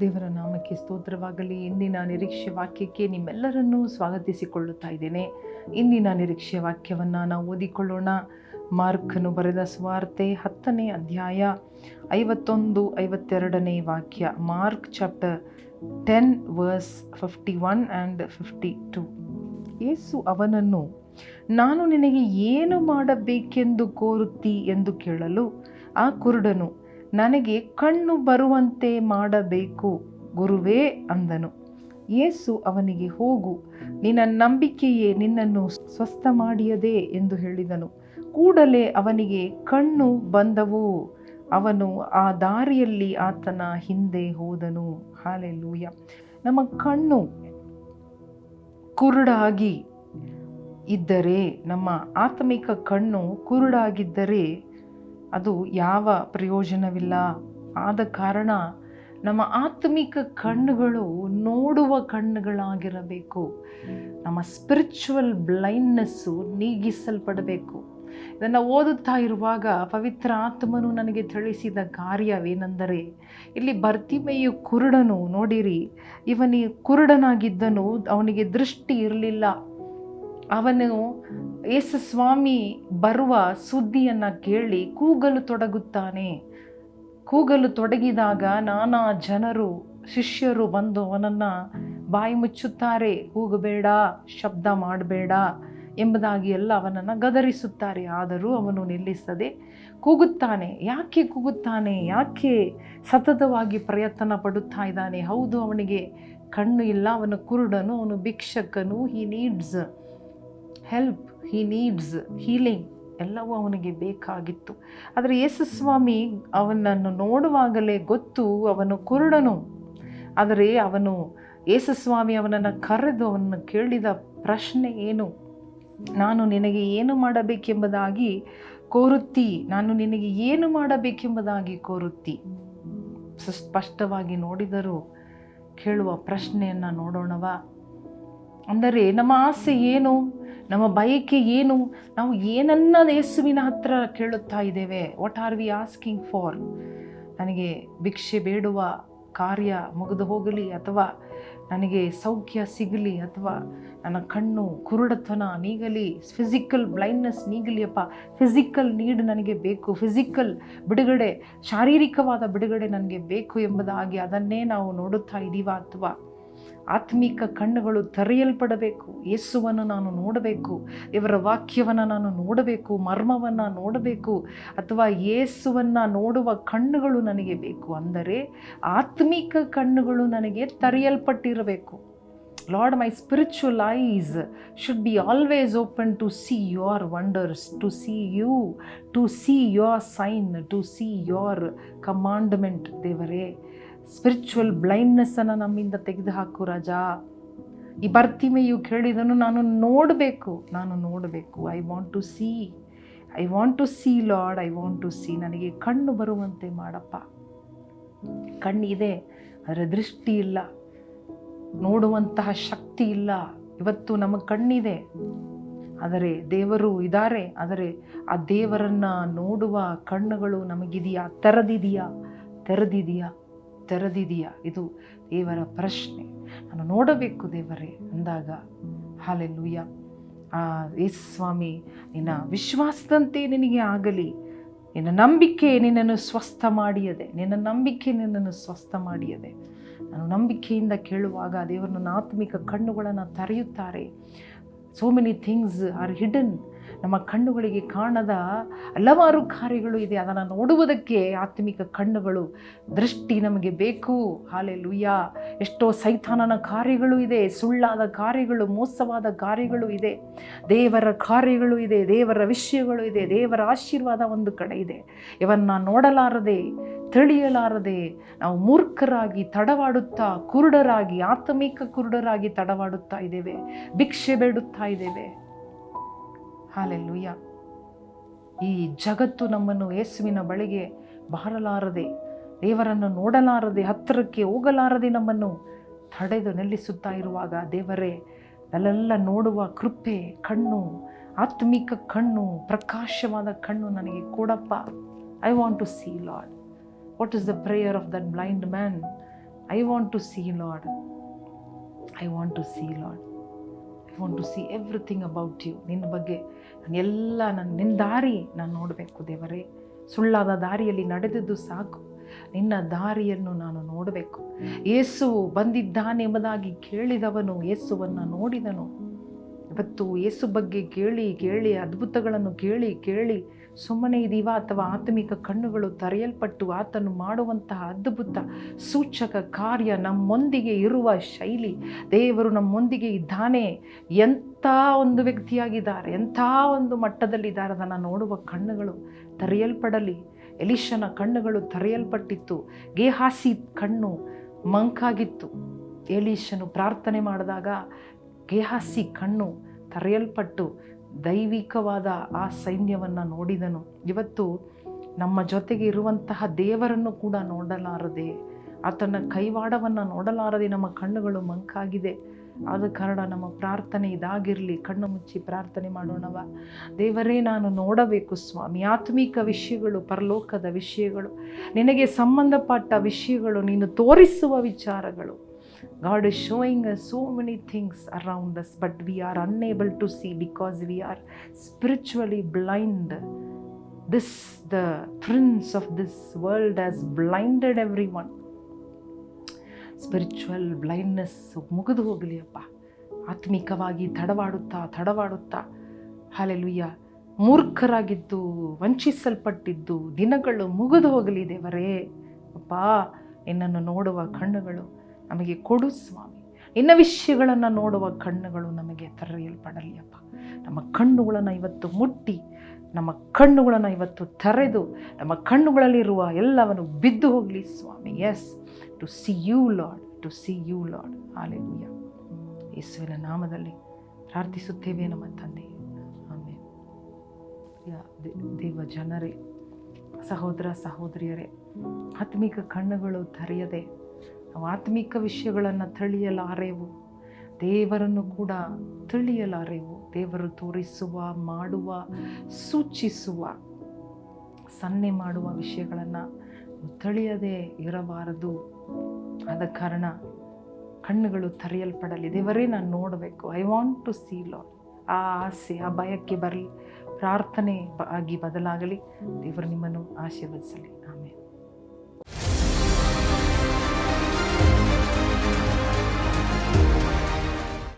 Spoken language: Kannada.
ದೇವರ ನಾಮಕ್ಕೆ ಸ್ತೋತ್ರವಾಗಲಿ. ಇಂದಿನ ನಿರೀಕ್ಷೆ ವಾಕ್ಯಕ್ಕೆ ನಿಮ್ಮೆಲ್ಲರನ್ನೂ ಸ್ವಾಗತಿಸಿಕೊಳ್ಳುತ್ತಾ ಇದ್ದೇನೆ. ಇಂದಿನ ನಿರೀಕ್ಷೆ ವಾಕ್ಯವನ್ನು ನಾವು ಓದಿಕೊಳ್ಳೋಣ. ಮಾರ್ಕನು ಬರೆದ ಸ್ವಾರ್ತೆ ಹತ್ತನೇ ಅಧ್ಯಾಯ ಐವತ್ತೊಂದು, ಐವತ್ತೆರಡನೇ ವಾಕ್ಯ. Mark chapter ten verse fifty one and fifty two. Yesu ಅವನನ್ನು, ನಾನು ನಿನಗೆ ಏನು ಮಾಡಬೇಕೆಂದು ಕೋರುತ್ತಿ ಎಂದು ಕೇಳಲು ಆ ಕುರುಡನು ನನಗೆ ಕಣ್ಣು ಬರುವಂತೆ ಮಾಡಬೇಕು, ಗುರುವೇ ಅಂದನು. ಯೇಸು ಅವನಿಗೆ, ಹೋಗು, ನಿನ್ನ ನಂಬಿಕೆಯೇ ನಿನ್ನನ್ನು ಸ್ವಸ್ಥ ಮಾಡಿಯದೆ ಎಂದು ಹೇಳಿದನು. ಕೂಡಲೇ ಅವನಿಗೆ ಕಣ್ಣು ಬಂದವು. ಅವನು ಆ ದಾರಿಯಲ್ಲಿ ಆತನ ಹಿಂದೆ ಹೋದನು. ಹಾಲೆಲ್ಲೂಯ ನಮ್ಮ ಕಣ್ಣು ಕುರುಡಾಗಿ ಇದ್ದರೆ, ನಮ್ಮ ಆತ್ಮಿಕ ಕಣ್ಣು ಕುರುಡಾಗಿದ್ದರೆ ಅದು ಯಾವ ಪ್ರಯೋಜನವಿಲ್ಲ. ಆದ ಕಾರಣ ನಮ್ಮ ಆತ್ಮಿಕ ಕಣ್ಣುಗಳು ನೋಡುವ ಕಣ್ಣುಗಳಾಗಿರಬೇಕು. ನಮ್ಮ ಸ್ಪಿರಿಚುವಲ್ ಬ್ಲೈಂಡ್ನೆಸ್ಸು ನೀಗಿಸಲ್ಪಡಬೇಕು. ಇದನ್ನು ಓದುತ್ತಾ ಇರುವಾಗ ಪವಿತ್ರ ಆತ್ಮನು ನನಗೆ ತಿಳಿಸಿದ ಕಾರ್ಯವೇನೆಂದರೆ, ಇಲ್ಲಿ ಬರ್ತಿಮೆಯು ಕುರುಡನು, ನೋಡಿರಿ, ಇವನಿ ಕುರುಡನಾಗಿದ್ದನು, ಅವನಿಗೆ ದೃಷ್ಟಿ ಇರಲಿಲ್ಲ. ಅವನು ಯೇಸುಸ್ವಾಮಿ ಬರುವ ಸುದ್ದಿಯನ್ನು ಕೇಳಿ ಕೂಗಲು ತೊಡಗುತ್ತಾನೆ. ಕೂಗಲು ತೊಡಗಿದಾಗ ನಾನಾ ಜನರು, ಶಿಷ್ಯರು ಬಂದು ಅವನನ್ನು ಬಾಯಿ ಮುಚ್ಚುತ್ತಾರೆ. ಕೂಗಬೇಡ, ಶಬ್ದ ಮಾಡಬೇಡ ಎಂಬುದಾಗಿ ಎಲ್ಲ ಅವನನ್ನು ಗದರಿಸುತ್ತಾರೆ. ಆದರೂ ಅವನು ನಿಲ್ಲಿಸದೆ ಕೂಗುತ್ತಾನೆ. ಯಾಕೆ ಕೂಗುತ್ತಾನೆ? ಯಾಕೆ ಸತತವಾಗಿ ಪ್ರಯತ್ನ ಪಡುತ್ತಾ ಇದ್ದಾನೆ? ಹೌದು, ಅವನಿಗೆ ಕಣ್ಣು ಇಲ್ಲ. ಅವನು ಕುರುಡನು, ಅವನು ಭಿಕ್ಷಕನು he needs help he needs healing ಎಲ್ಲವೂ ಅವನಿಗೆ ಬೇಕಾಗಿತ್ತು. ಆದರೆ ಯೇಸುಸ್ವಾಮಿ ಅವನನ್ನು ನೋಡುವಾಗಲೇ ಗೊತ್ತು ಅವನು ಕುರುಡನು. ಆದರೆ ಅವನು ಯೇಸುಸ್ವಾಮಿ ಅವನನ್ನು ಕರೆದು ಅವನನ್ನು ಕೇಳಿದ ಪ್ರಶ್ನೆ ಏನು? ನಾನು ನಿನಗೆ ಏನು ಮಾಡಬೇಕೆಂಬುದಾಗಿ ಕೋರುತ್ತಿ, ನಾನು ನಿನಗೆ ಏನು ಮಾಡಬೇಕೆಂಬುದಾಗಿ ಕೋರುತ್ತಿ. ಸ್ಪಷ್ಟವಾಗಿ ನೋಡಿದರೂ ಕೇಳುವ ಪ್ರಶ್ನೆಯನ್ನು ನೋಡೋಣವಾ? ಅಂದರೆ ನಮ್ಮ ಆಸೆ ಏನು? ನಮ್ಮ ಬಯಕೆ ಏನು? ನಾವು ಏನನ್ನ ಯೇಸುವಿನ ಹತ್ರ ಕೇಳುತ್ತಾ ಇದ್ದೇವೆ. What are we asking for ನನಗೆ ಭಿಕ್ಷೆ ಬೇಡುವ ಕಾರ್ಯ ಮುಗಿದು ಹೋಗಲಿ ಅಥವಾ ನನಗೆ ಸೌಖ್ಯ ಸಿಗಲಿ ಅಥವಾ ನನ್ನ ಕಣ್ಣು ಕುರುಡತನ ನೀಗಲಿ ಫಿಸಿಕಲ್ ಬ್ಲೈಂಡ್ನೆಸ್ ನೀಗಲಿಯಪ್ಪ ಫಿಸಿಕಲ್ ನೀಡ್ ನನಗೆ ಬೇಕು. ಫಿಸಿಕಲ್ ಬಿಡುಗಡೆ, ಶಾರೀರಿಕವಾದ ಬಿಡುಗಡೆ ನನಗೆ ಬೇಕು ಎಂಬುದಾಗಿ ಅದನ್ನೇ ನಾವು ನೋಡುತ್ತಾ ಇದ್ದೀವ ಅಥವಾ ಆತ್ಮಿಕ ಕಣ್ಣುಗಳು ತೆರೆಯಲ್ಪಡಬೇಕು. ಯೇಸುವನ್ನು ನಾನು ನೋಡಬೇಕು. ಇವರ ವಾಕ್ಯವನ್ನು ನಾನು ನೋಡಬೇಕು. ಮರ್ಮವನ್ನು ನೋಡಬೇಕು. ಅಥವಾ ಯೇಸುವನ್ನು ನೋಡುವ ಕಣ್ಣುಗಳು ನನಗೆ ಬೇಕು. ಅಂದರೆ ಆತ್ಮಿಕ ಕಣ್ಣುಗಳು ನನಗೆ ತೆರೆಯಲ್ಪಟ್ಟಿರಬೇಕು. Lord, my spiritual eyes should be always open to see your wonders, to see you, to see your sign, to see your commandment ದೇವರೇ. ಸ್ಪಿರಿಚುವಲ್ ಬ್ಲೈಂಡ್ನೆಸ್ಸನ್ನು ನಮ್ಮಿಂದ ತೆಗೆದುಹಾಕು ರಾಜ. ಈ ಬರ್ತಿಮೆಯು ಕೇಳಿದನು, ನಾನು ನೋಡಬೇಕು ನಾನು ನೋಡಬೇಕು. I want to see I want to see lord I want to see ನನಗೆ ಕಣ್ಣು ಬರುವಂತೆ ಮಾಡಪ್ಪ. ಕಣ್ಣಿದೆ, ಅದರ ದೃಷ್ಟಿ ಇಲ್ಲ. ನೋಡುವಂತಹ ಶಕ್ತಿ ಇಲ್ಲ. ಇವತ್ತು ನಮ್ಮ ಕಣ್ಣಿದೆ. ಆದರೆ ದೇವರು ಇದ್ದಾರೆ. ಆದರೆ ಆ ದೇವರನ್ನು ನೋಡುವ ಕಣ್ಣುಗಳು ನಮಗಿದೆಯಾ? ತೆರೆದಿದೆಯಾ? ತೆರೆದಿದೆಯಾ? ತೆರೆದಿದೆಯಾ? ಇದು ದೇವರ ಪ್ರಶ್ನೆ. ನಾನು ನೋಡಬೇಕು ದೇವರೇ ಅಂದಾಗ, ಹಾಲೆಲ್ಲೂಯ್ಯ. ಆ ಯೇಸು ಸ್ವಾಮಿ, ನಿನ್ನ ವಿಶ್ವಾಸದಂತೆ ನಿನಗೆ ಆಗಲಿ. ನಿನ್ನ ನಂಬಿಕೆ ನಿನ್ನನ್ನು ಸ್ವಸ್ಥ ಮಾಡಿಯದೆ, ನಿನ್ನ ನಂಬಿಕೆ ನಿನ್ನನ್ನು ಸ್ವಸ್ಥ ಮಾಡಿಯದೆ. ನಾನು ನಂಬಿಕೆಯಿಂದ ಕೇಳುವಾಗ ದೇವರನ್ನ ಆತ್ಮಿಕ ಕಣ್ಣುಗಳನ್ನು ತೆರೆಯುತ್ತಾರೆ. So many things are hidden ನಮ್ಮ ಕಣ್ಣುಗಳಿಗೆ ಕಾಣದ ಹಲವಾರು ಕಾರ್ಯಗಳು ಇದೆ. ಅದನ್ನು ನೋಡುವುದಕ್ಕೆ ಆತ್ಮಿಕ ಕಣ್ಣುಗಳು, ದೃಷ್ಟಿ ನಮಗೆ ಬೇಕು. ಹಾಲೆ ಲುಯ್ಯ ಎಷ್ಟೋ ಸೈತಾನನ ಕಾರ್ಯಗಳು ಇದೆ, ಸುಳ್ಳಾದ ಕಾರ್ಯಗಳು, ಮೋಸವಾದ ಕಾರ್ಯಗಳು ಇದೆ. ದೇವರ ಕಾರ್ಯಗಳು ಇದೆ, ದೇವರ ವಿಷಯಗಳು ಇದೆ, ದೇವರ ಆಶೀರ್ವಾದ ಒಂದು ಕಡೆ ಇದೆ. ಇವನ್ನು ನೋಡಲಾರದೆ, ತಿಳಿಯಲಾರದೆ ನಾವು ಮೂರ್ಖರಾಗಿ ತಡವಾಡುತ್ತಾ, ಕುರುಡರಾಗಿ, ಆತ್ಮಿಕ ಕುರುಡರಾಗಿ ತಡವಾಡುತ್ತಾ ಇದ್ದೇವೆ. ಭಿಕ್ಷೆ ಬೇಡುತ್ತಾ ಇದ್ದೇವೆ. ಹಾಲೆಲ್ಲೂಯ್ಯ. ಈ ಜಗತ್ತು ನಮ್ಮನ್ನು ಯೇಸುವಿನ ಬಳಿಗೆ ಬಾರಲಾರದೆ, ದೇವರನ್ನು ನೋಡಲಾರದೆ, ಹತ್ತಿರಕ್ಕೆ ಹೋಗಲಾರದೆ ನಮ್ಮನ್ನು ತಡೆದು ನಿಲ್ಲಿಸುತ್ತಾ ಇರುವಾಗ ದೇವರೇ ಅಲ್ಲೆಲ್ಲ ನೋಡುವ ಕೃಪೆ ಕಣ್ಣು, ಆತ್ಮಿಕ ಕಣ್ಣು, ಪ್ರಕಾಶವಾದ ಕಣ್ಣು ನನಗೆ ಕೊಡಪ್ಪ. I want to see lord what is the prayer of that blind man I want to see lord I want to see lord I want to see everything about you ನಿನ್ನ ಬಗ್ಗೆ ನಾನು ಎಲ್ಲ ನನ್ನ ನಿನ್ನ ದಾರಿ ನಾನು ನೋಡಬೇಕು ದೇವರೇ. ಸುಳ್ಳಾದ ದಾರಿಯಲ್ಲಿ ನಡೆದಿದ್ದು ಸಾಕು. ನಿನ್ನ ದಾರಿಯನ್ನು ನಾನು ನೋಡಬೇಕು. ಯೇಸು ಬಂದಿದ್ದಾನೆಂಬುದಾಗಿ ಕೇಳಿದವನು ಯೇಸುವನ್ನು ನೋಡಿದನು. ಇವತ್ತು ಯೇಸು ಬಗ್ಗೆ ಕೇಳಿ ಕೇಳಿ, ಅದ್ಭುತಗಳನ್ನು ಕೇಳಿ ಕೇಳಿ, ಸುಮ್ಮನೆ ಇದೀವ ಅಥವಾ ಆತ್ಮಿಕ ಕಣ್ಣುಗಳು ತರೆಯಲ್ಪಟ್ಟು ಆತನು ಮಾಡುವಂತಹ ಅದ್ಭುತ ಸೂಚಕ ಕಾರ್ಯ ನಮ್ಮೊಂದಿಗೆ ಇರುವ ಶೈಲಿ. ದೇವರು ನಮ್ಮೊಂದಿಗೆ ಇದ್ದಾನೆ. ಎಂಥ ಒಂದು ವ್ಯಕ್ತಿಯಾಗಿದ್ದಾರೆ, ಎಂಥ ಒಂದು ಮಟ್ಟದಲ್ಲಿದ್ದಾರೆ ಅದನ್ನು ನೋಡುವ ಕಣ್ಣುಗಳು ತರೆಯಲ್ಪಡಲಿ. ಎಲಿಶನ ಕಣ್ಣುಗಳು ತರೆಯಲ್ಪಟ್ಟಿತ್ತು. ಗೇಹಾಸಿ ಕಣ್ಣು ಮಂಕಾಗಿತ್ತು. ಎಲಿಶನು ಪ್ರಾರ್ಥನೆ ಮಾಡಿದಾಗ ಗೇಹಾಸಿ ಕಣ್ಣು ತೆರೆಯಲ್ಪಟ್ಟು ದೈವಿಕವಾದ ಆ ಸೈನ್ಯವನ್ನು ನೋಡಿದನು. ಇವತ್ತು ನಮ್ಮ ಜೊತೆಗೆ ಇರುವಂತಹ ದೇವರನ್ನು ಕೂಡ ನೋಡಲಾರದೆ, ಆತನ ಕೈವಾಡವನ್ನು ನೋಡಲಾರದೆ ನಮ್ಮ ಕಣ್ಣುಗಳು ಮಂಕಾಗಿದೆ. ಆದ ಕಾರಣ ನಮ್ಮ ಪ್ರಾರ್ಥನೆ ಇದಾಗಿರಲಿ, ಕಣ್ಣು ಮುಚ್ಚಿ ಪ್ರಾರ್ಥನೆ ಮಾಡೋಣವ. ದೇವರೇ, ನಾನು ನೋಡಬೇಕು ಸ್ವಾಮಿ, ಆತ್ಮಿಕ ವಿಷಯಗಳು, ಪರಲೋಕದ ವಿಷಯಗಳು, ನಿನಗೆ ಸಂಬಂಧಪಟ್ಟ ವಿಷಯಗಳು, ನೀನು ತೋರಿಸುವ ವಿಚಾರಗಳು. God is showing us so many things around us, but we are unable to see because we are spiritually blind. This, the prince of this world, has blinded everyone. Spiritual blindness ಮುಗಿದು ಹೋಗಲಿ ಅಪ್ಪ ಆತ್ಮಿಕವಾಗಿ ತಡವಾಡುತ್ತಾ ತಡವಾಡುತ್ತಾ ಹಾಲೆಲುಯ್ಯ ಮೂರ್ಖರಾಗಿದ್ದು ವಂಚಿಸಲ್ಪಟ್ಟಿದ್ದು ದಿನಗಳು ಮುಗಿದು ಹೋಗಲಿ ದೇವರೇ ಅಪ್ಪ ನಿನ್ನನ್ನು ನೋಡುವ ಕಣ್ಣುಗಳು ನಮಗೆ ಕೊಡು ಸ್ವಾಮಿ. ನಿನ್ನ ವಿಷಯಗಳನ್ನು ನೋಡುವ ಕಣ್ಣುಗಳು ನಮಗೆ ತೆರೆಯಲ್ಪಡಲಿ ಅಪ್ಪ ನಮ್ಮ ಕಣ್ಣುಗಳನ್ನು ಇವತ್ತು ಮುಟ್ಟಿ, ನಮ್ಮ ಕಣ್ಣುಗಳನ್ನು ಇವತ್ತು ತೆರೆದು, ನಮ್ಮ ಕಣ್ಣುಗಳಲ್ಲಿರುವ ಎಲ್ಲವನ್ನು ಬಿದ್ದು ಹೋಗಲಿ ಸ್ವಾಮಿ. Yes to see you lord to see you lord hallelujah ಯೇಸುವಿನ ನಾಮದಲ್ಲಿ ಪ್ರಾರ್ಥಿಸುತ್ತೇವೆ ನಮ್ಮ ತಂದೆ. ಆಮೇಲೆ ದೇವ ಜನರೇ, ಸಹೋದರ ಸಹೋದರಿಯರೇ, ಆತ್ಮಿಕ ಕಣ್ಣುಗಳು ತೆರೆಯದೆ ಆತ್ಮಿಕ ವಿಷಯಗಳನ್ನು ತಿಳಿಯಲಾರೆವು. ದೇವರನ್ನು ಕೂಡ ತಿಳಿಯಲಾರೆವು. ದೇವರು ತೋರಿಸುವ, ಮಾಡುವ, ಸೂಚಿಸುವ, ಸನ್ನೆ ಮಾಡುವ ವಿಷಯಗಳನ್ನು ತಿಳಿಯದೆ ಇರಬಾರದು. ಆದ ಕಾರಣ ಕಣ್ಣುಗಳು ತರೆಯಲ್ಪಡಲಿ. ದೇವರೇ, ನಾನು ನೋಡಬೇಕು. I want to see lord ಆ ಆಸೆ, ಆ ಭಯಕ್ಕೆ ಬರಲಿ. ಪ್ರಾರ್ಥನೆ ಆಗಿ ಬದಲಾಗಲಿ. ದೇವರು ನಿಮ್ಮನ್ನು ಆಶೀರ್ವದಿಸಲಿ.